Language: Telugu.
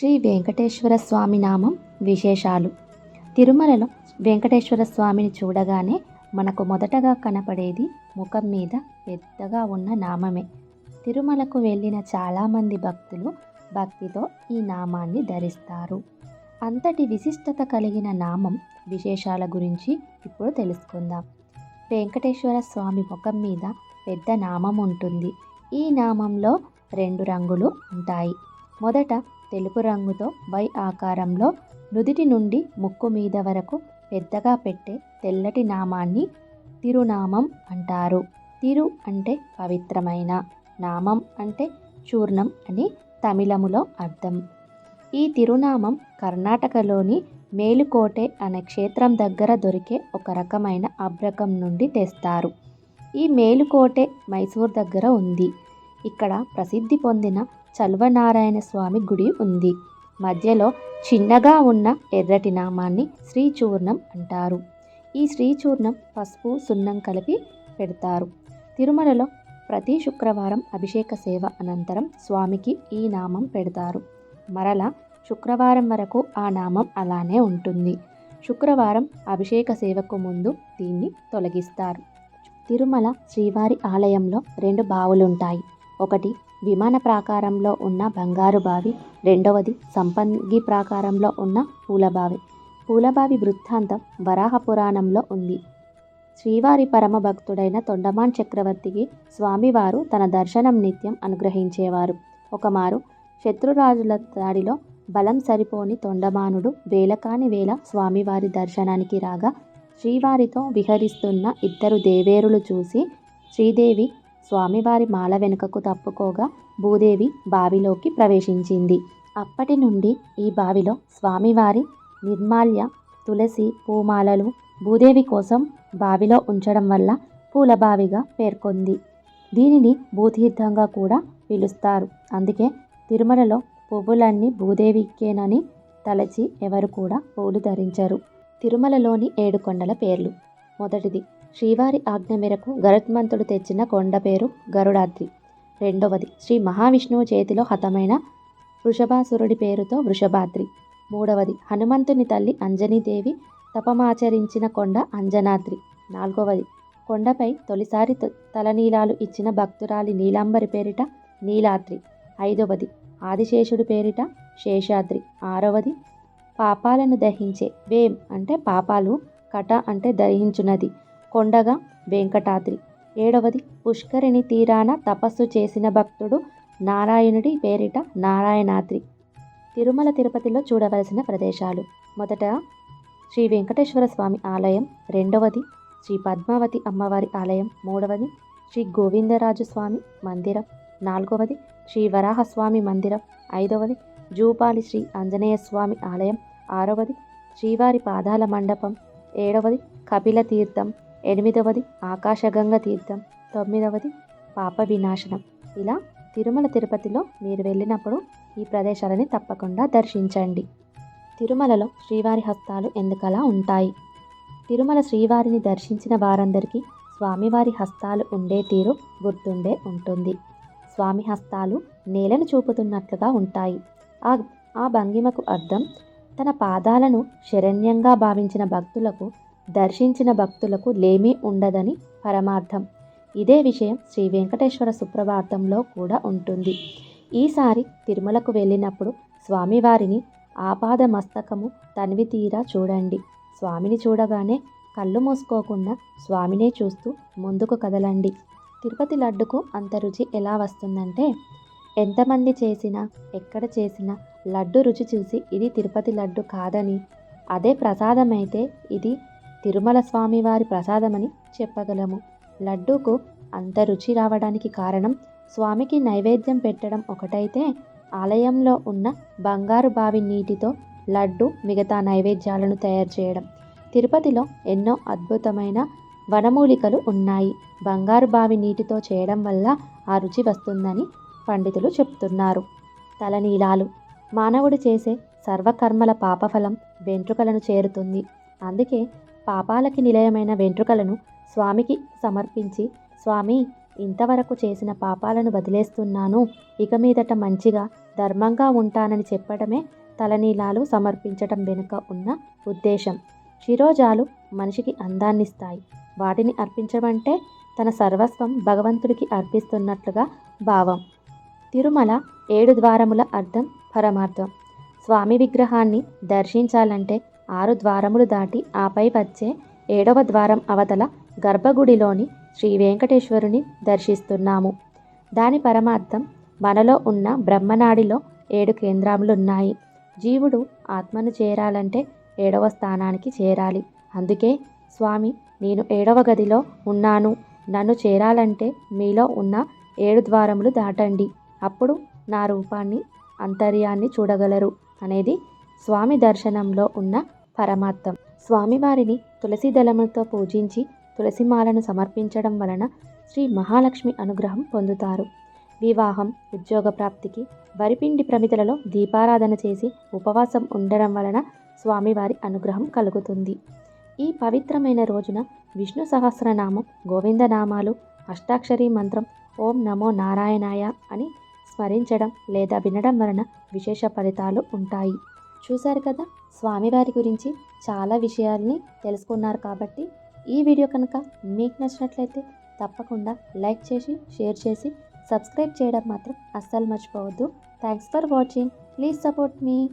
శ్రీ వెంకటేశ్వర స్వామి నామం విశేషాలు. తిరుమలలో వెంకటేశ్వర స్వామిని చూడగానే మనకు మొదటగా కనపడేది ముఖం మీద పెద్దగా ఉన్న నామమే. తిరుమలకు వెళ్ళిన చాలామంది భక్తులు భక్తితో ఈ నామాన్ని ధరిస్తారు. అంతటి విశిష్టత కలిగిన నామం విశేషాల గురించి ఇప్పుడు తెలుసుకుందాం. వెంకటేశ్వర స్వామి ముఖం మీద పెద్ద నామం ఉంటుంది. ఈ నామంలో రెండు రంగులు ఉంటాయి. మొదట తెలుపు రంగుతో వై ఆకారంలో నుదిటి నుండి ముక్కు మీద వరకు పెద్దగా పెట్టే తెల్లటి నామాన్ని తిరునామం అంటారు. తిరు అంటే పవిత్రమైన నామం అంటే చూర్ణం అని తమిళములో అర్థం. ఈ తిరునామం కర్ణాటకలోని మేలుకోటె అనే క్షేత్రం దగ్గర దొరికే ఒక రకమైన అబ్రకం నుండి తెస్తారు. ఈ మేలుకోటె మైసూర్ దగ్గర ఉంది. ఇక్కడ ప్రసిద్ధి పొందిన చల్వనారాయణ స్వామి గుడి ఉంది. మధ్యలో చిన్నగా ఉన్న ఎర్రటి నామాన్ని శ్రీచూర్ణం అంటారు. ఈ శ్రీచూర్ణం పసుపు సున్నం కలిపి పెడతారు. తిరుమలలో ప్రతి శుక్రవారం అభిషేక సేవ అనంతరం స్వామికి ఈ నామం పెడతారు. మరలా శుక్రవారం వరకు ఆ నామం అలానే ఉంటుంది. శుక్రవారం అభిషేక సేవకు ముందు దీన్ని తొలగిస్తారు. తిరుమల శ్రీవారి ఆలయంలో రెండు బావులుంటాయి. ఒకటి విమాన ప్రాకారంలో ఉన్న బంగారు బావి. రెండవది సంపంగి ప్రాకారంలో ఉన్న పూలబావి. పూలబావి వృత్తాంతం వరాహ పురాణంలో ఉంది. శ్రీవారి పరమ భక్తుడైన తొండమాన్ చక్రవర్తికి స్వామివారు తన దర్శనం నిత్యం అనుగ్రహించేవారు. ఒకమారు శత్రురాజుల దాడిలో బలం సరిపోని తొండమానుడు వేలకాని వేల స్వామివారి దర్శనానికి రాగా శ్రీవారితో విహరిస్తున్న ఇద్దరు దేవేరులు చూసి శ్రీదేవి స్వామివారి మాల వెనుకకు తప్పుకోగా భూదేవి బావిలోకి ప్రవేశించింది. అప్పటి నుండి ఈ బావిలో స్వామివారి నిర్మాల్య తులసి పూమాలలు భూదేవి కోసం బావిలో ఉంచడం వల్ల పూలబావిగా పేర్కొంది. దీనిని భూతీర్థంగా కూడా పిలుస్తారు. అందుకే తిరుమలలో పువ్వులన్నీ భూదేవికేనని తలచి ఎవరు కూడా పూలు ధరించరు. తిరుమలలోని ఏడు కొండల పేర్లు. మొదటిది శ్రీవారి ఆజ్ఞ మేరకు గరుత్మంతుడు తెచ్చిన కొండ పేరు గరుడాద్రి. రెండవది శ్రీ మహావిష్ణువు చేతిలో హతమైన వృషభాసురుడి పేరుతో వృషభాద్రి. మూడవది హనుమంతుని తల్లి అంజనీదేవి తపమాచరించిన కొండ అంజనాద్రి. నాలుగవది కొండపై తొలిసారి తలనీలాలు ఇచ్చిన భక్తురాలి నీలాంబరి పేరిట నీలాద్రి. ఐదవది ఆదిశేషుడి పేరిట శేషాద్రి. ఆరవది పాపాలను దహించే వేం అంటే పాపాలు కట అంటే దహించున్నది కొండగా వెంకటాద్రి. ఏడవది పుష్కరిణి తీరాన తపస్సు చేసిన భక్తుడు నారాయణుడి పేరిట నారాయణాద్రి. తిరుమల తిరుపతిలో చూడవలసిన ప్రదేశాలు. మొదట శ్రీ వెంకటేశ్వర స్వామి ఆలయం. రెండవది శ్రీ పద్మావతి అమ్మవారి ఆలయం. మూడవది శ్రీ గోవిందరాజు స్వామి మందిరం. నాలుగవది శ్రీ వరాహస్వామి మందిరం. ఐదవది జూపాలి శ్రీ ఆంజనేయ స్వామి ఆలయం. ఆరవది శ్రీవారి పాదాల మండపం. ఏడవది కపిల తీర్థం. ఎనిమిదవది ఆకాశగంగ తీర్థం. తొమ్మిదవది పాప వినాశనం. ఇలా తిరుమల తిరుపతిలో మీరు వెళ్ళినప్పుడు ఈ ప్రదేశాలని తప్పకుండా దర్శించండి. తిరుమలలో శ్రీవారి హస్తాలు ఎందుకలా ఉంటాయి? తిరుమల శ్రీవారిని దర్శించిన వారందరికీ స్వామివారి హస్తాలు ఉండే తీరు గుర్తుండే ఉంటుంది. స్వామి హస్తాలు నేలను చూపుతున్నట్లుగా ఉంటాయి. ఆ ఆ భంగిమకు అర్థం తన పాదాలను శరణ్యంగా భావించిన భక్తులకు దర్శించిన భక్తులకు లేమీ ఉండదని పరమార్థం. ఇదే విషయం శ్రీ వెంకటేశ్వర సుప్రభాతంలో కూడా ఉంటుంది. ఈసారి తిరుమలకు వెళ్ళినప్పుడు స్వామివారిని ఆపాద మస్తకము తనివి తీరా చూడండి. స్వామిని చూడగానే కళ్ళు మూసుకోకుండా స్వామినే చూస్తూ ముందుకు కదలండి. తిరుపతి లడ్డుకు అంత రుచి ఎలా వస్తుందంటే ఎంతమంది చేసినా ఎక్కడ చేసినా లడ్డు రుచి చూసి ఇది తిరుపతి లడ్డు కాదని అదే ప్రసాదమైతే ఇది తిరుమల స్వామివారి ప్రసాదమని చెప్పగలము. లడ్డూకు అంత రుచి రావడానికి కారణం స్వామికి నైవేద్యం పెట్టడం ఒకటైతే ఆలయంలో ఉన్న బంగారు బావి నీటితో లడ్డు మిగతా నైవేద్యాలను తయారు చేయడం. తిరుపతిలో ఎన్నో అద్భుతమైన వనమూలికలు ఉన్నాయి. బంగారు బావి నీటితో చేయడం వల్ల ఆ రుచి వస్తుందని పండితులు చెప్తున్నారు. తలనీలాలు. మానవుడు చేసే సర్వకర్మల పాపఫలం వెంట్రుకలను చేరుతుంది. అందుకే పాపాలకి నిలయమైన వెంట్రుకలను స్వామికి సమర్పించి స్వామి ఇంతవరకు చేసిన పాపాలను వదిలేస్తున్నాను. ఇక మీదట మంచిగా ధర్మంగా ఉంటానని చెప్పడమే తలనీలాలు సమర్పించటం వెనుక ఉన్న ఉద్దేశం. శిరోజాలు మనిషికి అందాన్నిస్తాయి. వాటిని అర్పించమంటే తన సర్వస్వం భగవంతుడికి అర్పిస్తున్నట్లుగా భావం. తిరుమల ఏడు ద్వారముల అర్థం పరమార్థం. స్వామి విగ్రహాన్ని దర్శించాలంటే ఆరు ద్వారములు దాటి ఆపై వచ్చే ఏడవ ద్వారం అవతల గర్భగుడిలోని శ్రీ వెంకటేశ్వరుని దర్శిస్తున్నాము. దాని పరమార్థం మనలో ఉన్న బ్రహ్మనాడిలో ఏడు కేంద్రములున్నాయి. జీవుడు ఆత్మను చేరాలంటే ఏడవ స్థానానికి చేరాలి. అందుకే స్వామి నేను ఏడవ గదిలో ఉన్నాను. నన్ను చేరాలంటే మీలో ఉన్న ఏడు ద్వారములు దాటండి. అప్పుడు నా రూపాన్ని అంతర్యాన్ని చూడగలరు. అనేది స్వామి దర్శనంలో ఉన్న పరమార్థం. స్వామివారిని తులసి దళములతో పూజించి తులసిమాలను సమర్పించడం వలన శ్రీ మహాలక్ష్మి అనుగ్రహం పొందుతారు. వివాహం ఉద్యోగ ప్రాప్తికి వరిపిండి ప్రమిదలలో దీపారాధన చేసి ఉపవాసం ఉండడం వలన స్వామివారి అనుగ్రహం కలుగుతుంది. ఈ పవిత్రమైన రోజున విష్ణు సహస్రనామం గోవిందనామాలు అష్టాక్షరి మంత్రం ఓం నమో నారాయణాయ అని స్మరించడం లేదా వినడం వలన విశేష ఫలితాలు ఉంటాయి. చూశారు కదా? స్వామివారి గురించి చాలా విషయాల్ని తెలుసుకున్నారు కాబట్టి ఈ వీడియో కనుక మీకు నచ్చినట్లయితే తప్పకుండా లైక్ చేసి షేర్ చేసి సబ్స్క్రైబ్ చేయడం మాత్రం అస్సలు మర్చిపోవద్దు. Thanks for watching please support me